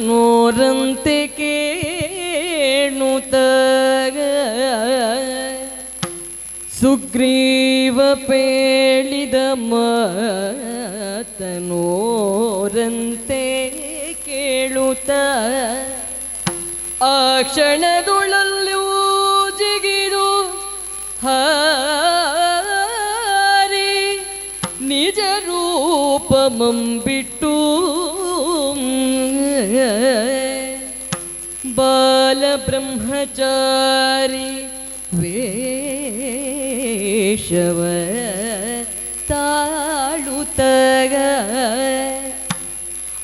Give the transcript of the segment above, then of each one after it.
ಅಕ್ಷಣದೊಳಲ್ಯೂಜಿಗಿದು ಕೇಳುತ್ತ ಸುಗ್ರೀವ ಪೇಳಿದ ಮಾತನೋರಂತೆ ಕೇಳುತ್ತ ಆ ಕ್ಷಣದೊಳಲ್ಲೂ ಜಿಗಿದು ಹಾರಿ ನಿಜ ರೂಪಮಂಬಿಟ್ಟು ಬಾಲ ಬ್ರಹ್ಮಚಾರಿ ವೇಷವ ತಾಳುತ್ತಗ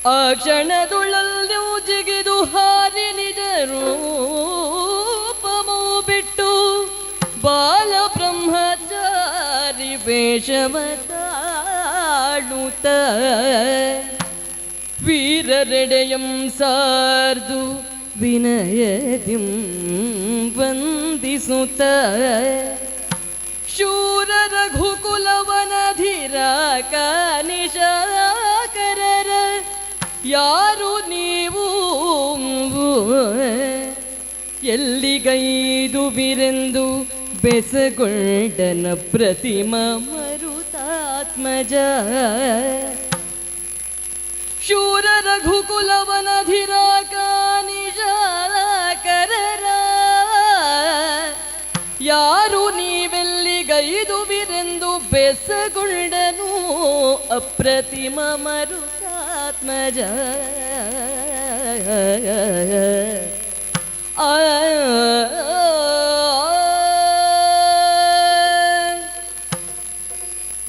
ಆ ಕ್ಷಣದೊಳಲ್ಲೂ ಜಿಗಿದು ಹಾರಿ ನಿಜ ರೂಪಮು ಬಿಟ್ಟು ಬಾಲ ಬ್ರಹ್ಮಚಾರಿ ವೇಷವ ತಾಳುತ್ತ ವೀರರೆಡೆಯಂ ಸಾರ್ದು ವಿನಯದಿಂ ವಂದಿಸುತ್ತ ಶೂರ ರಘುಕುಲವನಧಿರ ಕನಿಶಾಕರರ ಯಾರು ನೀವು ಎಲ್ಲಿಗೈದು ಬಿರೆಂದು ಬೆಸಗೊಂಡನ ಪ್ರತಿಮ ಮರುತಾತ್ಮಜ? ಶೂರ ರಘುಕುಲವನಧಿರ ನಿಶಾಕರರ ಯಾರು ನೀವೆಲ್ಲಿಗೈದು ಬಿರೆಂದು ಬೆಸಗುಂಡನು ಅಪ್ರತಿಮ ಮರುತಾತ್ಮಜ ಆ